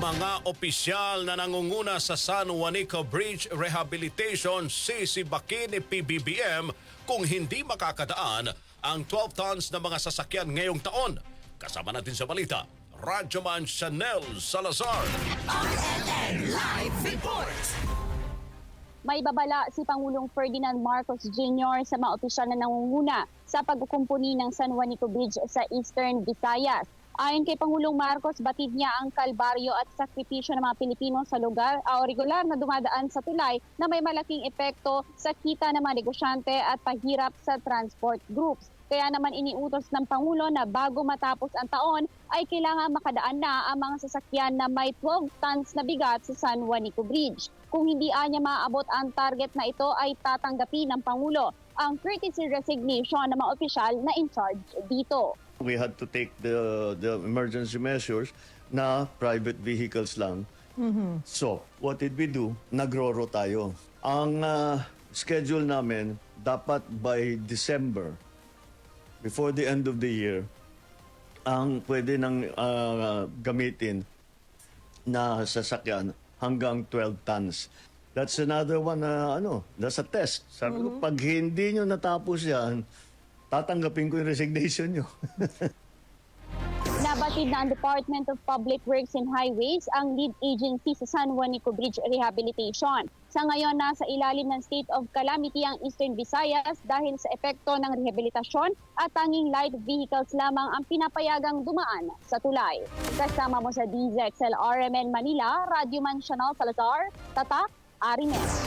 Mga opisyal na nangunguna sa San Juanico Bridge Rehabilitation sisibakin ni PBBM kung hindi makakadaan ang 12 tons na mga sasakyan ngayong taon. Kasama natin sa balita, Radyoman Chanel Salazar. May babala si Pangulong Ferdinand Marcos Jr. sa mga opisyal na nangunguna sa pagkukumpuni ng San Juanico Bridge sa Eastern Visayas. Ayon kay Pangulong Marcos, batid niya ang kalbaryo at sakripisyo ng mga Pilipino sa lugar o regular na dumadaan sa tulay na may malaking epekto sa kita ng mga negosyante at pahirap sa transport groups. Kaya naman iniutos ng Pangulo na bago matapos ang taon ay kailangan makadaan na ang mga sasakyan na may 12 tons na bigat sa San Juanico Bridge. Kung hindi anya maaabot ang target na ito ay tatanggapin ng Pangulo ang courtesy resignation ng mga opisyal na in charge dito. We had to take the the emergency measures na private vehicles lang. So, what did we do? Nagroro tayo. Ang ah, schedule namin, dapat by December, before the end of the year, ang pwede nang ah, gamitin na sasakyan hanggang 12 tons. That's another one na ano, that's a test. Sabi ko, pag hindi nyo natapos yan, tatanggapin ko yung resignation nyo. Nabatid na ang Department of Public Works and Highways ang lead agency sa San Juanico Bridge Rehabilitation. Sa ngayon, nasa ilalim ng state of calamity ang Eastern Visayas dahil sa epekto ng rehabilitasyon at tanging light vehicles lamang ang pinapayagang dumaan sa tulay. Kasama mo sa DZXL RMN Manila, Radyo Man Chanel Salazar, Tatak, Arimes.